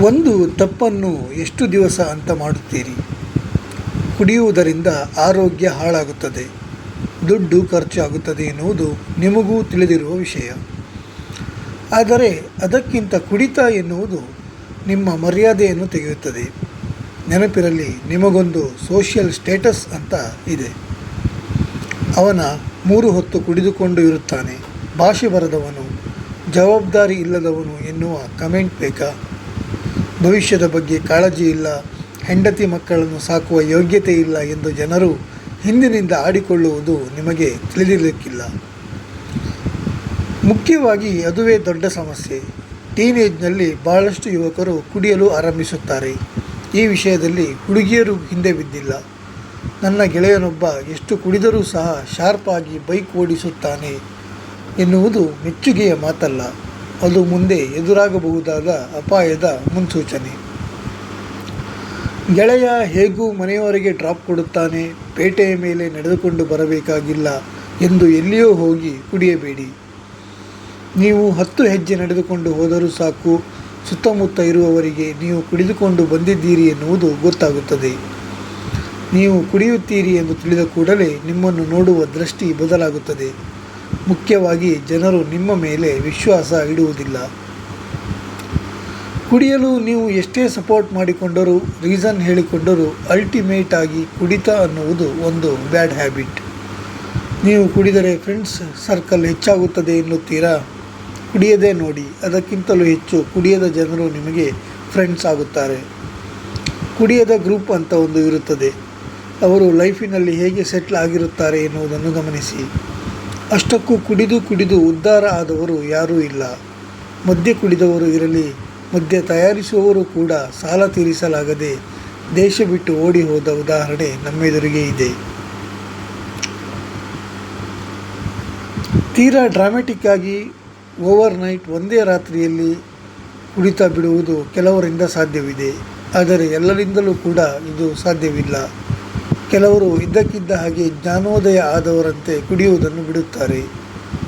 ಒಂದು ತಪ್ಪನ್ನು ಎಷ್ಟು ದಿವಸ ಅಂತ ಮಾಡುತ್ತೀರಿ? ಕುಡಿಯುವುದರಿಂದ ಆರೋಗ್ಯ ಹಾಳಾಗುತ್ತದೆ, ದುಡ್ಡು ಖರ್ಚಾಗುತ್ತದೆ ಎನ್ನುವುದು ನಿಮಗೂ ತಿಳಿದಿರುವ ವಿಷಯ. ಆದರೆ ಅದಕ್ಕಿಂತ ಕುಡಿತ ಎನ್ನುವುದು ನಿಮ್ಮ ಮರ್ಯಾದೆಯನ್ನು ತೆಗೆಯುತ್ತದೆ. ನೆನಪಿರಲಿ, ನಿಮಗೊಂದು ಸೋಷಿಯಲ್ ಸ್ಟೇಟಸ್ ಅಂತ ಇದೆ. ಅವನ ಮೂರು ಹೊತ್ತು ಕುಡಿದುಕೊಂಡು ಇರುತ್ತಾನೆ. ಭಾಷೆ ಬರದವನು, ಜವಾಬ್ದಾರಿ ಇಲ್ಲದವನು ಎನ್ನುವ ಕಮೆಂಟ್ ಬೇಕಾ? ಭವಿಷ್ಯದ ಬಗ್ಗೆ ಕಾಳಜಿ ಇಲ್ಲ, ಹೆಂಡತಿ ಮಕ್ಕಳನ್ನು ಸಾಕುವ ಯೋಗ್ಯತೆ ಇಲ್ಲ ಎಂದು ಜನರು ಹಿಂದಿನಿಂದ ಆಡಿಕೊಳ್ಳುವುದು ನಿಮಗೆ ತಿಳಿದಿರಲಿಕ್ಕಿಲ್ಲ. ಮುಖ್ಯವಾಗಿ ಅದುವೇ ದೊಡ್ಡ ಸಮಸ್ಯೆ. ಟೀನೇಜ್ನಲ್ಲಿ ಬಹಳಷ್ಟು ಯುವಕರು ಕುಡಿಯಲು ಆರಂಭಿಸುತ್ತಾರೆ. ಈ ವಿಷಯದಲ್ಲಿ ಹುಡುಗಿಯರು ಹಿಂದೆ ಬಿದ್ದಿಲ್ಲ. ನನ್ನ ಗೆಳೆಯನೊಬ್ಬ ಎಷ್ಟು ಕುಡಿದರೂ ಸಹ ಶಾರ್ಪ್ ಆಗಿ ಬೈಕ್ ಓಡಿಸುತ್ತಾನೆ ಎನ್ನುವುದು ಮೆಚ್ಚುಗೆಯ ಮಾತಲ್ಲ. ಅದು ಮುಂದೆ ಎದುರಾಗಬಹುದಾದ ಅಪಾಯದ ಮುನ್ಸೂಚನೆ. ಗೆಳೆಯ ಹೇಗೂ ಮನೆಯವರೆಗೆ ಡ್ರಾಪ್ ಕೊಡುತ್ತಾನೆ, ಪೇಟೆಯ ಮೇಲೆ ನಡೆದುಕೊಂಡು ಬರಬೇಕಾಗಿಲ್ಲ ಎಂದು ಎಲ್ಲಿಯೋ ಹೋಗಿ ಕುಡಿಯಬೇಡಿ. ನೀವು ಹತ್ತು ಹೆಜ್ಜೆ ನಡೆದುಕೊಂಡು ಹೋದರೂ ಸಾಕು, ಸುತ್ತಮುತ್ತ ಇರುವವರಿಗೆ ನೀವು ಕುಡಿದುಕೊಂಡು ಬಂದಿದ್ದೀರಿ ಎನ್ನುವುದು ಗೊತ್ತಾಗುತ್ತದೆ. ನೀವು ಕುಡಿಯುತ್ತೀರಿ ಎಂದು ತಿಳಿದ ಕೂಡಲೇ ನಿಮ್ಮನ್ನು ನೋಡುವ ದೃಷ್ಟಿ ಬದಲಾಗುತ್ತದೆ. ಮುಖ್ಯವಾಗಿ ಜನರು ನಿಮ್ಮ ಮೇಲೆ ವಿಶ್ವಾಸ ಇಡುವುದಿಲ್ಲ. ಕುಡಿಯಲು ನೀವು ಎಷ್ಟೇ ಸಪೋರ್ಟ್ ಮಾಡಿಕೊಂಡರೂ, ರೀಸನ್ ಹೇಳಿಕೊಂಡರೂ ಅಲ್ಟಿಮೇಟ್ ಆಗಿ ಕುಡಿತ ಅನ್ನುವುದು ಒಂದು ಬ್ಯಾಡ್ ಹ್ಯಾಬಿಟ್. ನೀವು ಕುಡಿದರೆ ಫ್ರೆಂಡ್ಸ್, ಸರ್ಕಲ್ ಹೆಚ್ಚಾಗುತ್ತದೆ ಎನ್ನುತ್ತೀರಾ? ಕುಡಿಯದೇ ನೋಡಿ, ಅದಕ್ಕಿಂತಲೂ ಹೆಚ್ಚು ಕುಡಿಯದ ಜನರು ನಿಮಗೆ ಫ್ರೆಂಡ್ಸ್ ಆಗುತ್ತಾರೆ. ಕುಡಿಯದ ಗ್ರೂಪ್ ಅಂತ ಒಂದು ಇರುತ್ತದೆ. ಅವರು ಲೈಫಿನಲ್ಲಿ ಹೇಗೆ ಸೆಟ್ಲ್ ಆಗಿರುತ್ತಾರೆ ಎನ್ನುವುದನ್ನು ಗಮನಿಸಿ. ಅಷ್ಟಕ್ಕೂ ಕುಡಿದು ಕುಡಿದು ಉದ್ಧಾರ ಆದವರು ಯಾರೂ ಇಲ್ಲ. ಮದ್ಯ ಕುಡಿದವರು ಇರಲಿ, ಮದ್ಯ ತಯಾರಿಸುವವರು ಕೂಡ ಸಾಲ ತೀರಿಸಲಾಗದೆ ದೇಶ ಬಿಟ್ಟು ಓಡಿ ಹೋದ ಉದಾಹರಣೆ ನಮ್ಮೆದುರಿಗೆ ಇದೆ. ತೀರಾ ಡ್ರಾಮ್ಯಾಟಿಕ್ ಆಗಿ ಓವರ್ ನೈಟ್ ಒಂದೇ ರಾತ್ರಿಯಲ್ಲಿ ಕುಡಿತಾ ಬಿಡುವುದು ಕೆಲವರಿಂದ ಸಾಧ್ಯವಿದೆ. ಆದರೆ ಎಲ್ಲರಿಂದಲೂ ಕೂಡ ಇದು ಸಾಧ್ಯವಿಲ್ಲ. ಕೆಲವರು ಇದ್ದಕ್ಕಿದ್ದ ಹಾಗೆ ಜ್ಞಾನೋದಯ ಆದವರಂತೆ ಕುಡಿಯುವುದನ್ನು ಬಿಡುತ್ತಾರೆ.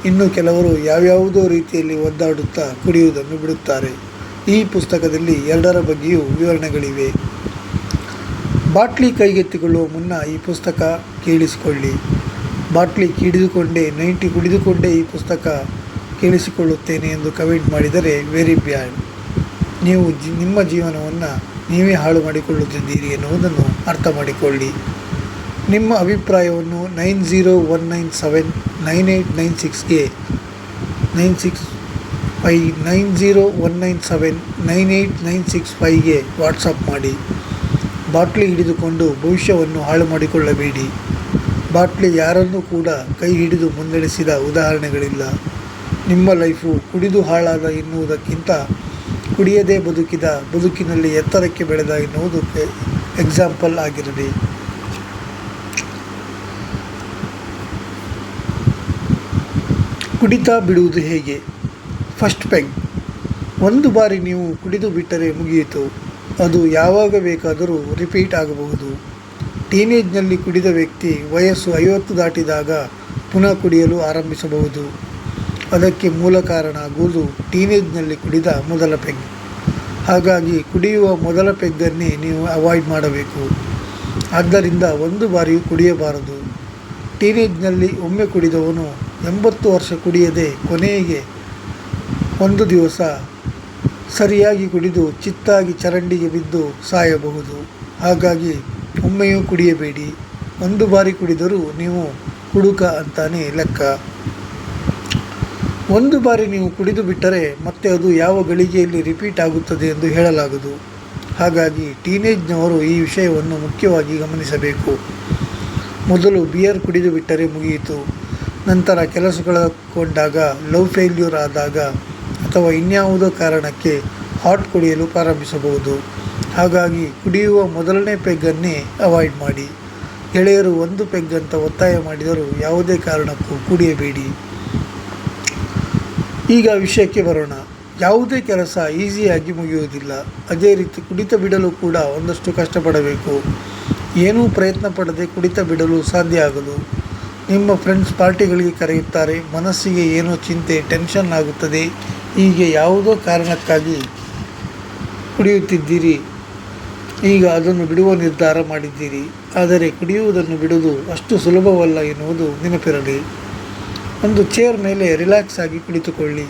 ಇನ್ನು ಕೆಲವರು ಯಾವ್ಯಾವುದೋ ರೀತಿಯಲ್ಲಿ ಒದ್ದಾಡುತ್ತಾ ಕುಡಿಯುವುದನ್ನು ಬಿಡುತ್ತಾರೆ. ಈ ಪುಸ್ತಕದಲ್ಲಿ ಎರಡರ ಬಗ್ಗೆಯೂ ವಿವರಣೆಗಳಿವೆ. ಬಾಟ್ಲಿ ಕೈಗೆತ್ತಿಕೊಳ್ಳುವ ಮುನ್ನ ಈ ಪುಸ್ತಕ ಕೇಳಿಸಿಕೊಳ್ಳಿ. ಬಾಟ್ಲಿ ಹಿಡಿದುಕೊಂಡೇ ನೈಂಟಿ ಕುಡಿದುಕೊಂಡೇ ಈ ಪುಸ್ತಕ ಕೇಳಿಸಿಕೊಳ್ಳುತ್ತೇನೆ ಎಂದು ಕಮೆಂಟ್ ಮಾಡಿದರೆ, ವೆರಿ ಬ್ಯಾಡ್. ನೀವು ಜಿ, ನಿಮ್ಮ ಜೀವನವನ್ನು ನೀವೇ ಹಾಳು ಮಾಡಿಕೊಳ್ಳುತ್ತಿದ್ದೀರಿ ಎನ್ನುವುದನ್ನು ಅರ್ಥ ಮಾಡಿಕೊಳ್ಳಿ. ನಿಮ್ಮ ಅಭಿಪ್ರಾಯವನ್ನು nine zero one nine seven nine eight nine ಸಿಕ್ಸ್ಗೆ nine six five nine zero one nine seven nine eight nine six ಫೈವ್ಗೆ WhatsApp ಮಾಡಿ. ಬಾಟ್ಲಿ ಹಿಡಿದುಕೊಂಡು ಭವಿಷ್ಯವನ್ನು ಹಾಳು ಮಾಡಿಕೊಳ್ಳಬೇಡಿ. ಬಾಟ್ಲಿ ಯಾರನ್ನೂ ಕೂಡ ಕೈ ಹಿಡಿದು ಮುನ್ನಡೆಸಿದ ಉದಾಹರಣೆಗಳಿಲ್ಲ. ನಿಮ್ಮ ಲೈಫು ಕುಡಿದು ಹಾಳಾದ ಎನ್ನುವುದಕ್ಕಿಂತ ಕುಡಿಯದೇ ಬದುಕಿದ ಬದುಕಿನಲ್ಲಿ ಎತ್ತರಕ್ಕೆ ಬೆಳೆದ ಎನ್ನುವುದು ಎಕ್ಸಾಂಪಲ್ ಆಗಿರಲಿ. ಕುಡಿತ ಬಿಡುವುದು ಹೇಗೆ? ಫಸ್ಟ್ ಪೆಗ್ ಒಂದು ಬಾರಿ ನೀವು ಕುಡಿದು ಬಿಟ್ಟರೆ ಮುಗಿಯಿತು. ಅದು ಯಾವಾಗ ಬೇಕಾದರೂ ರಿಪೀಟ್ ಆಗಬಹುದು. ಟೀನೇಜ್ನಲ್ಲಿ ಕುಡಿದ ವ್ಯಕ್ತಿ ವಯಸ್ಸು ಐವತ್ತು ದಾಟಿದಾಗ ಪುನಃ ಕುಡಿಯಲು ಆರಂಭಿಸಬಹುದು. ಅದಕ್ಕೆ ಮೂಲ ಕಾರಣ ಆಗುವುದು ಟೀನೇಜ್ನಲ್ಲಿ ಕುಡಿದ ಮೊದಲ ಪೆಗ್ ಹಾಗಾಗಿ ಕುಡಿಯುವ ಮೊದಲ ಪೆಗ್ಗನ್ನೇ ನೀವು ಅವಾಯ್ಡ್ ಮಾಡಬೇಕು. ಆದ್ದರಿಂದ ಒಂದು ಬಾರಿಯೂ ಕುಡಿಯಬಾರದು. ಟೀನೇಜ್ನಲ್ಲಿ ಒಮ್ಮೆ ಕುಡಿದವನು ಎಂಬತ್ತು ವರ್ಷ ಕುಡಿಯದೆ ಕೊನೆಗೆ ಒಂದು ದಿವಸ ಸರಿಯಾಗಿ ಕುಡಿದು ಚಿತ್ತಾಗಿ ಚರಂಡಿಗೆ ಬಿದ್ದು ಸಾಯಬಹುದು. ಹಾಗಾಗಿ ಒಮ್ಮೆಯೂ ಕುಡಿಯಬೇಡಿ. ಒಂದು ಬಾರಿ ಕುಡಿದರೂ ನೀವು ಕುಡುಕ ಅಂತಾನೆ ಲೆಕ್ಕ. ಒಂದು ಬಾರಿ ನೀವು ಕುಡಿದು ಬಿಟ್ಟರೆ ಮತ್ತೆ ಅದು ಯಾವ ಗಳಿಗೆಯಲ್ಲಿ ರಿಪೀಟ್ ಆಗುತ್ತದೆ ಎಂದು ಹೇಳಲಾಗದು. ಹಾಗಾಗಿ ಟೀನೇಜ್ನವರು ಈ ವಿಷಯವನ್ನು ಮುಖ್ಯವಾಗಿ ಗಮನಿಸಬೇಕು. ಮೊದಲು ಬಿಯರ್ ಕುಡಿದು ಬಿಟ್ಟರೆ ಮುಗಿಯಿತು. ನಂತರ ಕೆಲಸಗಳಕೊಂಡಾಗ ಲವ್ ಫೇಲ್ಯೂರ್ ಆದಾಗ ಅಥವಾ ಇನ್ಯಾವುದೋ ಕಾರಣಕ್ಕೆ ಹಾಟ್ ಕುಡಿಯಲು ಪ್ರಾರಂಭಿಸಬಹುದು. ಹಾಗಾಗಿ ಕುಡಿಯುವ ಮೊದಲನೇ ಪೆಗ್ಗನ್ನೇ ಅವಾಯ್ಡ್ ಮಾಡಿ. ಗೆಳೆಯರು ಒಂದು ಪೆಗ್ ಅಂತ ಒತ್ತಾಯ ಮಾಡಿದರೂ ಯಾವುದೇ ಕಾರಣಕ್ಕೂ ಕುಡಿಯಬೇಡಿ. ಈಗ ವಿಷಯಕ್ಕೆ ಬರೋಣ. ಯಾವುದೇ ಕೆಲಸ ಈಸಿಯಾಗಿ ಮುಗಿಯುವುದಿಲ್ಲ. ಅದೇ ರೀತಿ ಕುಡಿತ ಬಿಡಲು ಕೂಡ ಒಂದಷ್ಟು ಕಷ್ಟಪಡಬೇಕು. ಏನೂ ಪ್ರಯತ್ನ ಪಡದೆ ಕುಡಿತ ಬಿಡಲು ಸಾಧ್ಯ ಆಗದು. ನಿಮ್ಮ ಫ್ರೆಂಡ್ಸ್ ಪಾರ್ಟಿಗಳಿಗೆ ಕರೆಯುತ್ತಾರೆ, ಮನಸ್ಸಿಗೆ ಏನೋ ಚಿಂತೆ ಟೆನ್ಷನ್ ಆಗುತ್ತದೆ, ಹೀಗೆ ಯಾವುದೋ ಕಾರಣಕ್ಕಾಗಿ ಕುಡಿಯುತ್ತಿದ್ದೀರಿ, ಈಗ ಅದನ್ನು ಬಿಡುವ ನಿರ್ಧಾರ ಮಾಡಿದ್ದೀರಿ, ಆದರೆ ಕುಡಿಯುವುದನ್ನು ಬಿಡುವುದು ಅಷ್ಟು ಸುಲಭವಲ್ಲ ಎನ್ನುವುದು ನೆನಪಿರಲಿ. ಒಂದು ಚೇರ್ ಮೇಲೆ ರಿಲ್ಯಾಕ್ಸ್ ಆಗಿ ಕುಳಿತುಕೊಳ್ಳಿ,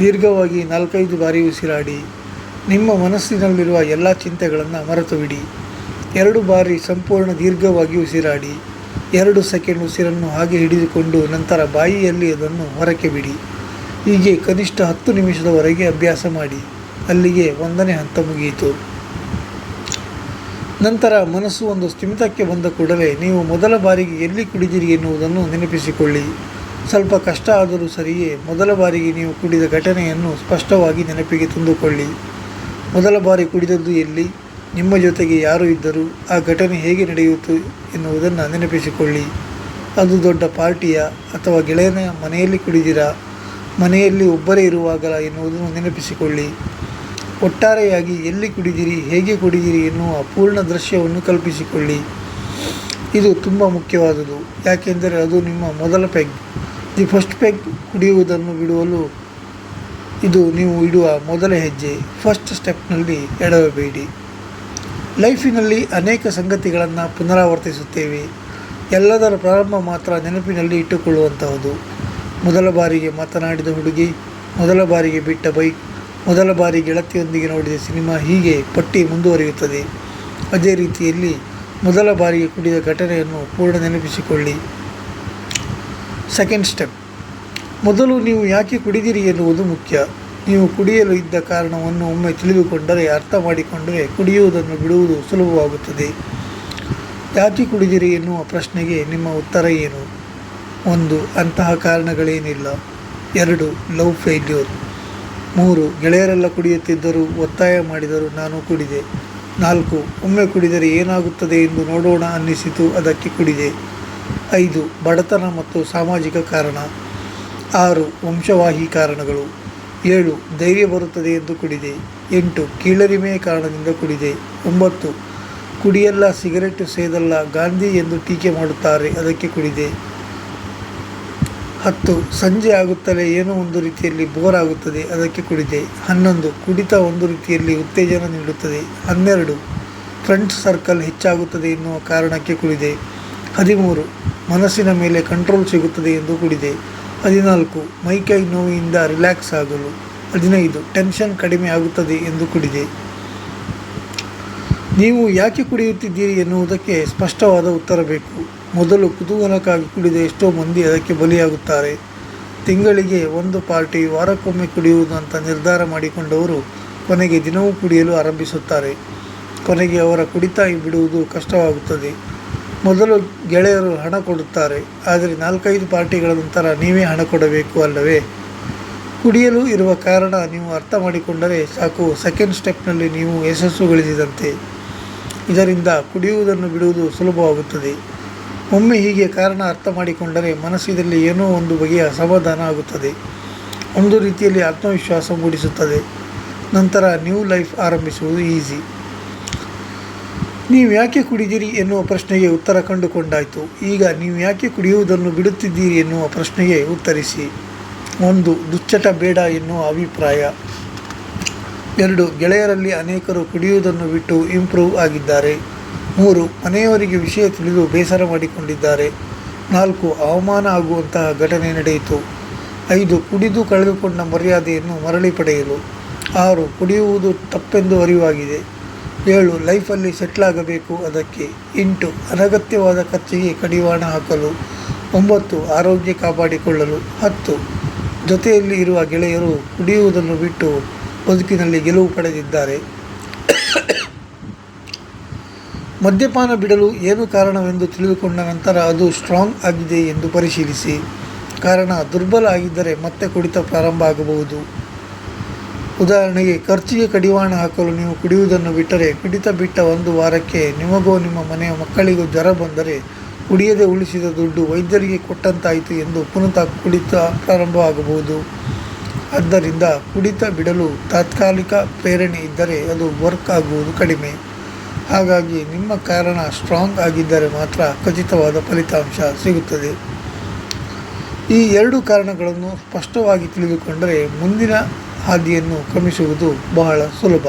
ದೀರ್ಘವಾಗಿ ನಾಲ್ಕೈದು ಬಾರಿ ಉಸಿರಾಡಿ, ನಿಮ್ಮ ಮನಸ್ಸಿನಲ್ಲಿರುವ ಎಲ್ಲ ಚಿಂತೆಗಳನ್ನು ಮರೆತು ಬಿಡಿ ಎರಡು ಬಾರಿ ಸಂಪೂರ್ಣ ದೀರ್ಘವಾಗಿ ಉಸಿರಾಡಿ. ಎರಡು ಸೆಕೆಂಡ್ ಉಸಿರನ್ನು ಹಾಗೆ ಹಿಡಿದುಕೊಂಡು ನಂತರ ಬಾಯಿಯಲ್ಲಿ ಅದನ್ನು ಹೊರಕ್ಕೆ ಬಿಡಿ. ಹೀಗೆ ಕನಿಷ್ಠ ಹತ್ತು ನಿಮಿಷದವರೆಗೆ ಅಭ್ಯಾಸ ಮಾಡಿ. ಅಲ್ಲಿಗೆ ಒಂದನೇ ಹಂತ ಮುಗಿಯಿತು. ನಂತರ ಮನಸ್ಸು ಒಂದು ಸ್ಥಿಮಿತಕ್ಕೆ ಬಂದ ಕೂಡಲೇ ನೀವು ಮೊದಲ ಬಾರಿಗೆ ಎಲ್ಲಿ ಕುಡಿದಿರಿ ಎನ್ನುವುದನ್ನು ನೆನಪಿಸಿಕೊಳ್ಳಿ. ಸ್ವಲ್ಪ ಕಷ್ಟ ಆದರೂ ಸರಿಯೇ ಮೊದಲ ಬಾರಿಗೆ ನೀವು ಕುಡಿದ ಘಟನೆಯನ್ನು ಸ್ಪಷ್ಟವಾಗಿ ನೆನಪಿಗೆ ತಂದುಕೊಳ್ಳಿ. ಮೊದಲ ಬಾರಿ ಕುಡಿದದ್ದು ಎಲ್ಲಿ? ನಿಮ್ಮ ಜೊತೆಗೆ ಯಾರು ಇದ್ದರು ಆ ಘಟನೆ ಹೇಗೆ ನಡೆಯಿತು ಎನ್ನುವುದನ್ನು ನೆನಪಿಸಿಕೊಳ್ಳಿ. ಅದು ದೊಡ್ಡ ಪಾರ್ಟಿಯ ಅಥವಾ ಗೆಳೆಯನ ಮನೆಯಲ್ಲಿ ಕುಡಿದಿರಾ ಮನೆಯಲ್ಲಿ ಒಬ್ಬರೇ ಇರುವಾಗಲ ಎನ್ನುವುದನ್ನು ನೆನಪಿಸಿಕೊಳ್ಳಿ. ಒಟ್ಟಾರೆಯಾಗಿ ಎಲ್ಲಿ ಕುಡಿದಿರಿ, ಹೇಗೆ ಕುಡಿದಿರಿ ಎನ್ನುವ ಪೂರ್ಣ ದೃಶ್ಯವನ್ನು ಕಲ್ಪಿಸಿಕೊಳ್ಳಿ. ಇದು ತುಂಬ ಮುಖ್ಯವಾದುದು, ಯಾಕೆಂದರೆ ಅದು ನಿಮ್ಮ ಮೊದಲ ಪೆಗ್. ದಿ ಫಸ್ಟ್ ಪೆಗ್ ಕುಡಿಯುವುದನ್ನು ಬಿಡುವಲು ಇದು ನೀವು ಇಡುವ ಮೊದಲ ಹೆಜ್ಜೆ. ಫಸ್ಟ್ ಸ್ಟೆಪ್ನಲ್ಲಿ ಎಡವಬೇಡಿ ಲೈಫಿನಲ್ಲಿ ಅನೇಕ ಸಂಗತಿಗಳನ್ನು ಪುನರಾವರ್ತಿಸುತ್ತೇವೆ. ಎಲ್ಲದರ ಪ್ರಾರಂಭ ಮಾತ್ರ ನೆನಪಿನಲ್ಲಿ ಇಟ್ಟುಕೊಳ್ಳುವಂತಹದ್ದು. ಮೊದಲ ಬಾರಿಗೆ ಮಾತನಾಡಿದ ಹುಡುಗಿ, ಮೊದಲ ಬಾರಿಗೆ ಬಿಟ್ಟ ಬೈಕ್, ಮೊದಲ ಬಾರಿ ಗೆಳತಿಯೊಂದಿಗೆ ನೋಡಿದ ಸಿನಿಮಾ ಹೀಗೆ ಪಟ್ಟಿ ಮುಂದುವರಿಯುತ್ತದೆ. ಅದೇ ರೀತಿಯಲ್ಲಿ ಮೊದಲ ಬಾರಿಗೆ ಕುಡಿದ ಘಟನೆಯನ್ನು ಪೂರ್ಣ ನೆನಪಿಸಿಕೊಳ್ಳಿ. Second step. ಮೊದಲು ನೀವು ಯಾಕೆ ಕುಡಿದಿರಿ ಎನ್ನುವುದು ಮುಖ್ಯ. ನೀವು ಕುಡಿಯಲು ಇದ್ದ ಕಾರಣವನ್ನು ಒಮ್ಮೆ ತಿಳಿದುಕೊಂಡರೆ ಅರ್ಥ ಮಾಡಿಕೊಂಡರೆ ಕುಡಿಯುವುದನ್ನು ಬಿಡುವುದು ಸುಲಭವಾಗುತ್ತದೆ. ಯಾಕೆ ಕುಡಿದಿರಿ ಎನ್ನುವ ಪ್ರಶ್ನೆಗೆ ನಿಮ್ಮ ಉತ್ತರ ಏನು? ಒಂದು, ಅಂತಹ ಕಾರಣಗಳೇನಿಲ್ಲ. ಎರಡು, ಲವ್ ಫೇಲ್ಯೂರ್. ಮೂರು, ಗೆಳೆಯರೆಲ್ಲ ಕುಡಿಯುತ್ತಿದ್ದರು ಒತ್ತಾಯ ಮಾಡಿದರು ನಾನು ಕುಡಿದೆ. ನಾಲ್ಕು, ಒಮ್ಮೆ ಕುಡಿದರೆ ಏನಾಗುತ್ತದೆ ಎಂದು ನೋಡೋಣ ಅನ್ನಿಸಿತು, ಅದಕ್ಕೆ ಕುಡಿದೆ. ಐದು, ಬಡತನ ಮತ್ತು ಸಾಮಾಜಿಕ ಕಾರಣ. ಆರು, ವಂಶವಾಹಿ ಕಾರಣಗಳು. ಏಳು, ಧೈರ್ಯ ಬರುತ್ತದೆ ಎಂದು ಕುಡಿದೆ. ಎಂಟು ಕೀಳರಿಮೆಯ ಕಾರಣದಿಂದ ಕುಡಿದೆ. ಒಂಬತ್ತು, ಕುಡಿಯಲ್ಲ ಸಿಗರೆಟ್ ಸೇದಲ್ಲ, ಗಾಂಧಿ ಎಂದು ಟೀಕೆ ಮಾಡುತ್ತಾರೆ, ಅದಕ್ಕೆ ಕುಡಿದೆ. ಹತ್ತು, ಸಂಜೆ ಆಗುತ್ತಲೇ ಏನೋ ಒಂದು ರೀತಿಯಲ್ಲಿ ಬೋರ್ ಆಗುತ್ತದೆ, ಅದಕ್ಕೆ ಕುಡಿದೆ. ಹನ್ನೊಂದು, ಕುಡಿತ ಒಂದು ರೀತಿಯಲ್ಲಿ ಉತ್ತೇಜನ ನೀಡುತ್ತದೆ. ಹನ್ನೆರಡು ಫ್ರೆಂಡ್ಸ್ ಸರ್ಕಲ್ ಹೆಚ್ಚಾಗುತ್ತದೆ ಎನ್ನುವ ಕಾರಣಕ್ಕೆ ಕುಡಿದೆ. ಹದಿಮೂರು, ಮನಸ್ಸಿನ ಮೇಲೆ ಕಂಟ್ರೋಲ್ ಸಿಗುತ್ತದೆ ಎಂದು ಕುಡಿದೆ. ಹದಿನಾಲ್ಕು. ಮೈಕೈ ನೋವಿನಿಂದ ರಿಲ್ಯಾಕ್ಸ್ ಆಗಲು. ಹದಿನೈದು. ಟೆನ್ಷನ್ ಕಡಿಮೆ ಆಗುತ್ತದೆ ಎಂದು ಕುಡಿದೆ. ನೀವು ಯಾಕೆ ಕುಡಿಯುತ್ತಿದ್ದೀರಿ ಎನ್ನುವುದಕ್ಕೆ ಸ್ಪಷ್ಟವಾದ ಉತ್ತರ ಬೇಕು. ಮೊದಲು ಕುತೂಹಲಕ್ಕಾಗಿ ಕುಡಿದ ಎಷ್ಟೋ ಮಂದಿ ಅದಕ್ಕೆ ಬಲಿಯಾಗುತ್ತಾರೆ. ತಿಂಗಳಿಗೆ ಒಂದು ಪಾರ್ಟಿ ವಾರಕ್ಕೊಮ್ಮೆ ಕುಡಿಯುವುದು ಅಂತ ನಿರ್ಧಾರ ಮಾಡಿಕೊಂಡವರು ಕೊನೆಗೆ ದಿನವೂ ಕುಡಿಯಲು ಆರಂಭಿಸುತ್ತಾರೆ. ಕೊನೆಗೆ ಅವರ ಕುಡಿತ ಬಿಡುವುದು ಕಷ್ಟವಾಗುತ್ತದೆ. ಮೊದಲು ಗೆಳೆಯರು ಹಣ ಕೊಡುತ್ತಾರೆ, ಆದರೆ ನಾಲ್ಕೈದು ಪಾರ್ಟಿಗಳ ನಂತರ ನೀವೇ ಹಣ ಕೊಡಬೇಕು ಅಲ್ಲವೇ? ಕುಡಿಯಲು ಇರುವ ಕಾರಣ ನೀವು ಅರ್ಥ ಮಾಡಿಕೊಂಡರೆ ಸಾಕು ಸೆಕೆಂಡ್ ಸ್ಟೆಪ್ನಲ್ಲಿ ನೀವು ಯಶಸ್ಸು ಗಳಿಸಿದಂತೆ. ಇದರಿಂದ ಕುಡಿಯುವುದನ್ನು ಬಿಡುವುದು ಸುಲಭವಾಗುತ್ತದೆ. ಒಮ್ಮೆ ಹೀಗೆ ಕಾರಣ ಅರ್ಥ ಮಾಡಿಕೊಂಡರೆ ಮನಸ್ಸಿನಲ್ಲಿ ಏನೋ ಒಂದು ಬಗೆಯ ಸಮಾಧಾನ ಆಗುತ್ತದೆ. ಒಂದು ರೀತಿಯಲ್ಲಿ ಆತ್ಮವಿಶ್ವಾಸ ಮೂಡಿಸುತ್ತದೆ. ನಂತರ ನ್ಯೂ ಲೈಫ್ ಆರಂಭಿಸುವುದು ಈಸಿ ನೀವು ಯಾಕೆ ಕುಡಿದಿರಿ ಎನ್ನುವ ಪ್ರಶ್ನೆಗೆ ಉತ್ತರ ಕಂಡುಕೊಂಡಾಯಿತು. ಈಗ ನೀವು ಯಾಕೆ ಕುಡಿಯುವುದನ್ನು ಬಿಡುತ್ತಿದ್ದೀರಿ ಎನ್ನುವ ಪ್ರಶ್ನೆಗೆ ಉತ್ತರಿಸಿ. ಒಂದು ದುಶ್ಚಟ ಬೇಡ ಎನ್ನುವ ಅಭಿಪ್ರಾಯ. ಎರಡು, ಗೆಳೆಯರಲ್ಲಿ ಅನೇಕರು ಕುಡಿಯುವುದನ್ನು ಬಿಟ್ಟು ಇಂಪ್ರೂವ್ ಆಗಿದ್ದಾರೆ. ಮೂರು, ಮನೆಯವರಿಗೆ ವಿಷಯ ತಿಳಿದು ಬೇಸರ ಮಾಡಿಕೊಂಡಿದ್ದಾರೆ. ನಾಲ್ಕು, ಅವಮಾನ ಆಗುವಂತಹ ಘಟನೆ ನಡೆಯಿತು. ಐದು, ಕುಡಿದು ಕಳೆದುಕೊಂಡ ಮರ್ಯಾದೆಯನ್ನು ಮರಳಿ ಪಡೆಯಲು. ಆರು, ಕುಡಿಯುವುದು ತಪ್ಪೆಂದು ಅರಿವಾಗಿದೆ. ಏಳು ಲೈಫಲ್ಲಿ ಸೆಟ್ಲಾಗಬೇಕು ಅದಕ್ಕೆ. ಎಂಟು, ಅನಗತ್ಯವಾದ ಖರ್ಚಿಗೆ ಕಡಿವಾಣ ಹಾಕಲು. ಒಂಬತ್ತು, ಆರೋಗ್ಯ ಕಾಪಾಡಿಕೊಳ್ಳಲು. ಹತ್ತು, ಜೊತೆಯಲ್ಲಿ ಇರುವ ಗೆಳೆಯರು ಕುಡಿಯುವುದನ್ನು ಬಿಟ್ಟು ಬದುಕಿನಲ್ಲಿ ಗೆಲುವು ಪಡೆದಿದ್ದಾರೆ. ಮದ್ಯಪಾನ ಬಿಡಲು ಏನು ಕಾರಣವೆಂದು ತಿಳಿದುಕೊಂಡ ನಂತರ ಅದು ಸ್ಟ್ರಾಂಗ್ ಆಗಿದೆ ಎಂದು ಪರಿಶೀಲಿಸಿ. ಕಾರಣ ದುರ್ಬಲ ಆಗಿದ್ದರೆ ಮತ್ತೆ ಕುಡಿತ ಪ್ರಾರಂಭ ಆಗಬಹುದು. ಉದಾಹರಣೆಗೆ ಖರ್ಚಿಗೆ ಕಡಿವಾಣ ಹಾಕಲು ನೀವು ಕುಡಿಯುವುದನ್ನು ಬಿಟ್ಟರೆ ಕುಡಿತ ಬಿಟ್ಟ ಒಂದು ವಾರಕ್ಕೆ ನಿಮಗೋ ನಿಮ್ಮ ಮನೆಯ ಮಕ್ಕಳಿಗೂ ಜ್ವರ ಬಂದರೆ ಕುಡಿಯದೆ ಉಳಿಸಿದ ದುಡ್ಡು ವೈದ್ಯರಿಗೆ ಕೊಟ್ಟಂತಾಯಿತು ಎಂದು ಪುನಃ ಕುಡಿತ ಪ್ರಾರಂಭವಾಗಬಹುದು. ಆದ್ದರಿಂದ ಕುಡಿತ ಬಿಡಲು ತಾತ್ಕಾಲಿಕ ಪ್ರೇರಣೆ ಇದ್ದರೆ ಅದು ವರ್ಕ್ ಆಗುವುದು ಕಡಿಮೆ. ಹಾಗಾಗಿ ನಿಮ್ಮ ಕಾರಣ ಸ್ಟ್ರಾಂಗ್ ಆಗಿದ್ದರೆ ಮಾತ್ರ ಖಚಿತವಾದ ಫಲಿತಾಂಶ ಸಿಗುತ್ತದೆ. ಈ ಎರಡು ಕಾರಣಗಳನ್ನು ಸ್ಪಷ್ಟವಾಗಿ ತಿಳಿದುಕೊಂಡರೆ ಮುಂದಿನ ಹಾದಿಯನ್ನು ಕ್ರಮಿಸುವುದು ಬಹಳ ಸುಲಭ.